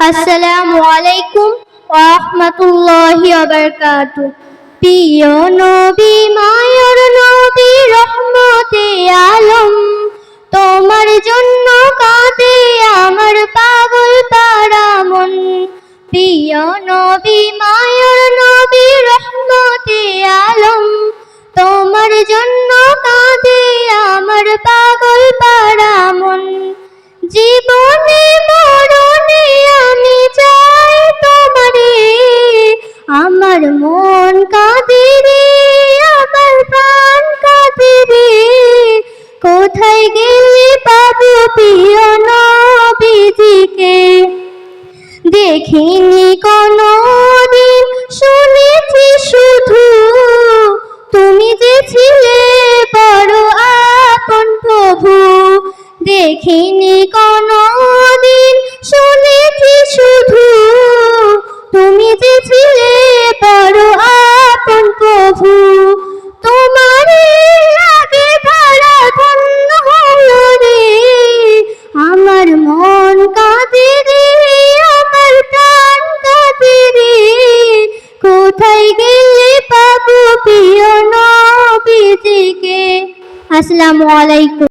আসসালামু আলাইকুম রহমতুল্লাহি ওয়া প্রিয় নবী, মায়ের নবী, রহমতে আলম, তোমার জন্য কাঁদে আমার পাগল পারা মন। প্রিয় নবী, মায়ের মন কাঁদে রে, আমার প্রাণ কাঁদে কোথায় গেলে পাবো প্রিয় নবীজিকে? দেখিনি কোনো দিন শুনেছি শুধু, তুমি যে ছিলে বড় আপন প্রভু। দেখিনি কোনো প্রভু তোমার আগে আমার মন কাঁদে রে, আমার প্রাণ কাঁদে রে। কোথায় গেলে পাবো প্রিয় নবীজিকে? আসসালামু আলাইকুম।